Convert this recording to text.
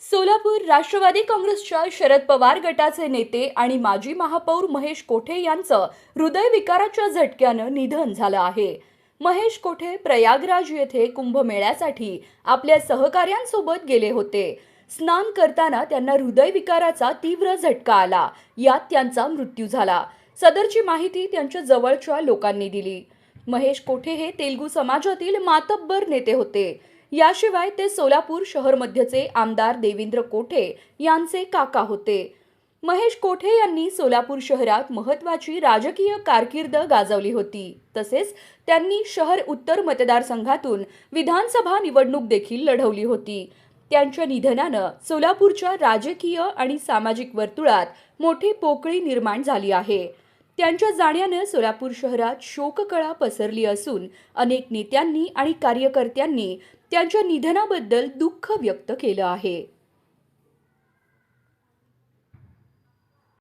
सोलापूर राष्ट्रवादी काँग्रेसच्या शरद पवार गटाचे नेते आणि माजी महापौर महेश कोठे यांचं हृदयविकाराच्या झटक्यानं निधन झालं आहे. महेश कोठे प्रयागराज येथे कुंभमेळ्यासाठी आपल्या सहकाऱ्यांसोबत गेले होते. स्नान करताना त्यांना हृदयविकाराचा तीव्र झटका आला. यात त्यांचा मृत्यू झाला. सदरची माहिती त्यांच्या जवळच्या लोकांनी दिली. महेश कोठे हे तेलगू समाजातील मातब्बर नेते होते. याशिवाय ते सोलापूर शहरमध्येचे आमदार देवेंद्र कोठे यांचे काका होते. महेश कोठे यांनी सोलापूर शहरात महत्वाची राजकीय कारकीर्द गाजवली होती. तसेच त्यांनी शहर उत्तर मतदारसंघातून विधानसभा निवडणूक देखील लढवली होती. त्यांच्या निधनानं सोलापूरच्या राजकीय आणि सामाजिक वर्तुळात मोठी पोकळी निर्माण झाली आहे. त्यांच्या जाण्यानं सोलापूर शहरात शोककळा पसरली असून अनेक नेत्यांनी आणि कार्यकर्त्यांनी त्यांच्या निधनाबद्दल दुःख व्यक्त केलं आहे.